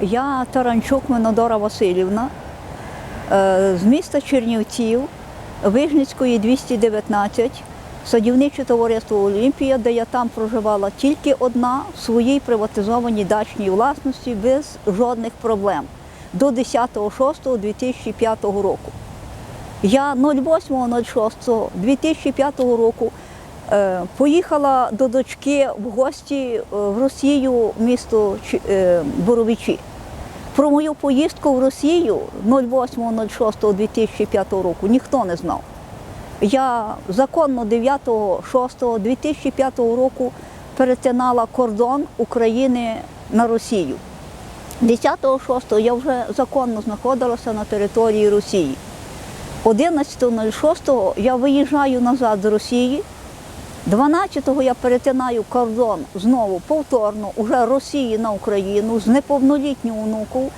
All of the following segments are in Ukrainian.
Я Таранчук Минодора Васильівна е, з міста Чернівців, Вижницької 219, садівниче товариство Олімпія, де я там проживала тільки одна в своїй приватизованій дачній власності без жодних проблем до 10.06.2005 року. Я 08.06.2005 року е, поїхала до дочки в гості е, в Росію, місто Боровичі. Про мою поїздку в Росію 08.06.2005 року ніхто не знав. Я законно 9.06.2005 року перетинала кордон України на Росію. 10.06 я вже законно знаходилася на території Росії. 11.06 я виїжджаю назад з Росії. 12-го я перетинаю кордон знову повторно, уже Росії на Україну з неповнолітньою онукою,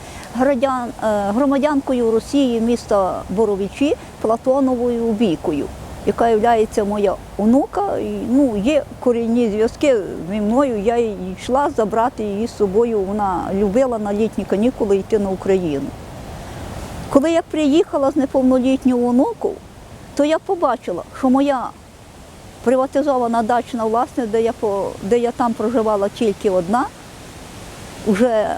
е, громадянкою Росії міста Боровичі Платоновою Вікою, яка є моя онука. І, ну, є корінні зв'язки зі мною. Я її йшла забрати її з собою. Вона любила на літні канікули йти на Україну. Коли я приїхала з неповнолітньою онукою, то я побачила, що моя приватизована дачна власність, де я, де я там проживала тільки одна, вже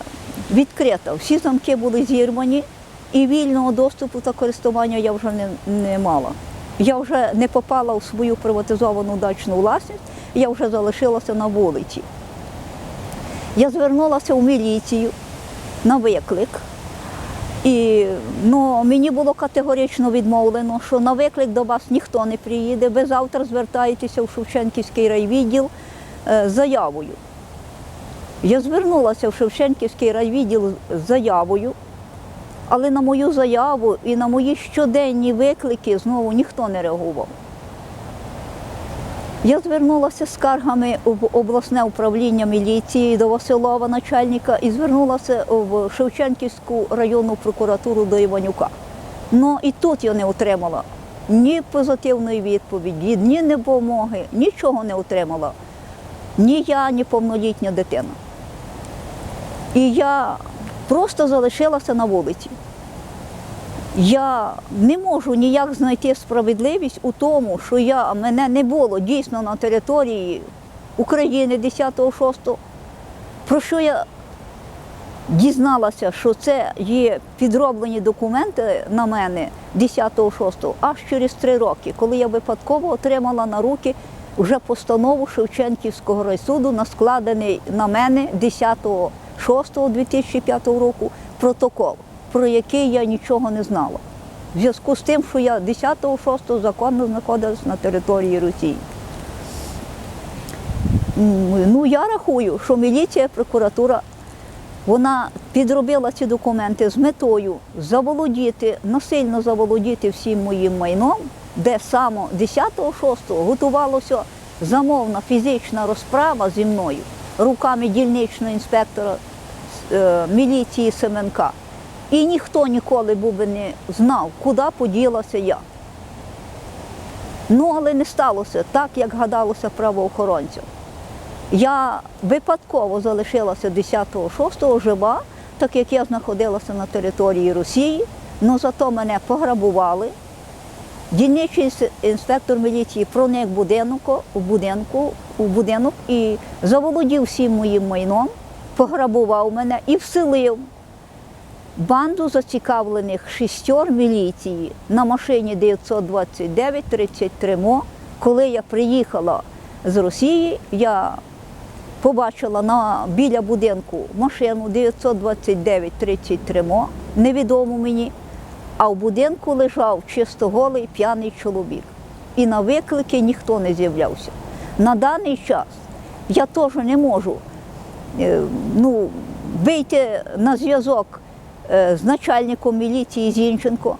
відкрита. Всі замки були зірвані, і вільного доступу та користування я вже не, не мала. Я вже не попала в свою приватизовану дачну власність, я вже залишилася на вулиці. Я звернулася в міліцію на виклик. І ну, мені було категорично відмовлено, що на виклик до вас ніхто не приїде. Ви завтра звертаєтеся в Шевченківський райвідділ е, з заявою. Я звернулася в Шевченківський райвідділ з заявою, але на мою заяву і на мої щоденні виклики знову ніхто не реагував. Я звернулася скаргами в обласне управління міліції до Василова, начальника, і звернулася в Шевченківську районну прокуратуру до Іванюка. Ну і тут я не отримала ні позитивної відповіді, ні допомоги, нічого не отримала. Ні я, ні повнолітня дитина. І я просто залишилася на вулиці. Я не можу ніяк знайти справедливість у тому, що я, мене не було дійсно на території України 10-6, про що я дізналася, що це є підроблені документи на мене 10-6, аж через три роки, коли я випадково отримала на руки вже постанову Шевченківського райсуду, на складений на мене 10-6-2005 року протокол про який я нічого не знала. В зв'язку з тим, що я 10-6 законно знаходилась на території Росії. Ну, я рахую, що міліція, прокуратура, вона підробила ці документи з метою заволодіти, насильно заволодіти всім моїм майном, де саме 10-6 готувалося замовна фізична розправа зі мною руками дільничного інспектора е, міліції Семенка. І ніхто ніколи був би не знав, куди поділася я. Ну, але не сталося так, як гадалося правоохоронцям. Я випадково залишилася 10-6 жива, так як я знаходилася на території Росії, але зато мене пограбували. Дільничий інспектор міліції проник в будинку, в будинку, у будинок і заволодів всім моїм майном, пограбував мене і вселив банду зацікавлених шістьор міліції на машині 929 33 мо. Коли я приїхала з Росії, я побачила на, біля будинку машину 929 33 мо, невідому мені, а в будинку лежав чисто голий п'яний чоловік. І на виклики ніхто не з'являвся. На даний час я теж не можу е, ну, вийти на зв'язок з начальником міліції Зінченко,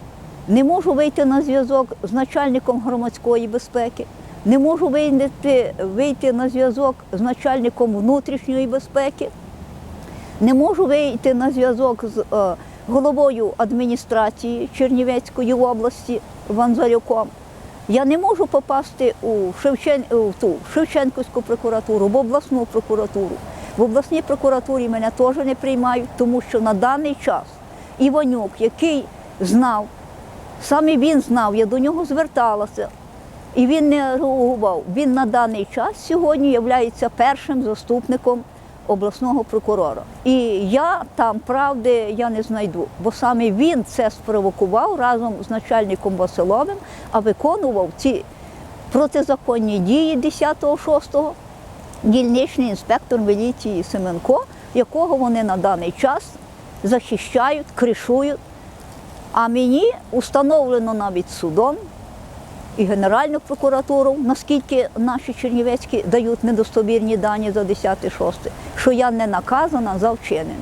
не можу вийти на зв'язок з начальником громадської безпеки, не можу вийти, вийти на зв'язок з начальником внутрішньої безпеки, не можу вийти на зв'язок з е, головою адміністрації Чернівецької області Ванзарюком. Я не можу попасти у Шевчен... у ту Шевченківську прокуратуру, в обласну прокуратуру. В обласній прокуратурі мене теж не приймають, тому що на даний час Іванюк, який знав, саме він знав, я до нього зверталася, і він не реагував. Він на даний час сьогодні є першим заступником обласного прокурора. І я там правди я не знайду, бо саме він це спровокував разом з начальником Василовим, а виконував ці протизаконні дії 10-6 дільничний інспектор міліції Семенко, якого вони на даний час захищають, кришують. А мені установлено навіть судом і Генеральну прокуратуру, наскільки наші чернівецькі дають недостовірні дані за 10-6, що я не наказана за вчинене.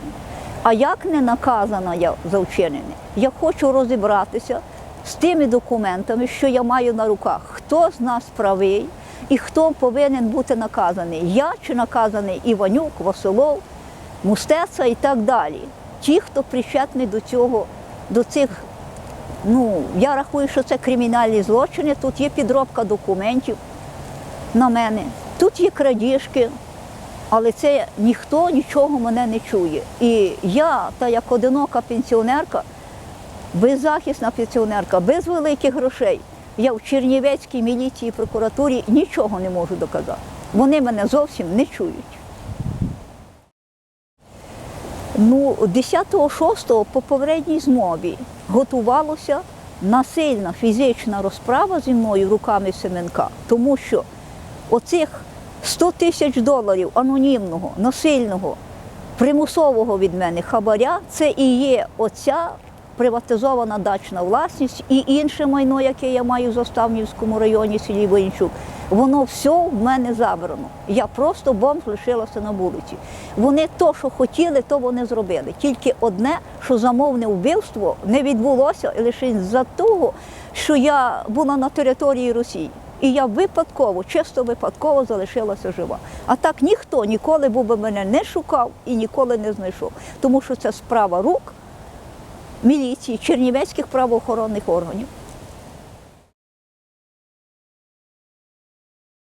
А як не наказана я за вчинене? Я хочу розібратися з тими документами, що я маю на руках, хто з нас правий і хто повинен бути наказаний. Я чи наказаний Іванюк, Василов, Мустеця і так далі. Ті, хто причетний до цього, до цих Ну, я рахую, що це кримінальні злочини. Тут є підробка документів на мене, тут є крадіжки, але це ніхто нічого мене не чує. І я, та як одинока пенсіонерка, беззахисна пенсіонерка, без великих грошей, я в Чернівецькій міліції прокуратурі нічого не можу доказати. Вони мене зовсім не чують. Ну, 10-6 по попередній змові готувалася насильна фізична розправа зі мною руками Семенка, тому що оцих 100 тисяч доларів анонімного, насильного, примусового від мене хабаря це і є оця приватизована дачна власність і інше майно, яке я маю в Заставнівському районі селі Воїнчук. Воно все в мене забрано. Я просто бомж лишилася на вулиці. Вони то, що хотіли, то вони зробили. Тільки одне, що замовне вбивство не відбулося лише за того, що я була на території Росії. І я випадково, чисто випадково залишилася жива. А так ніхто ніколи був би мене не шукав і ніколи не знайшов. Тому що це справа рук міліції, чернівецьких правоохоронних органів.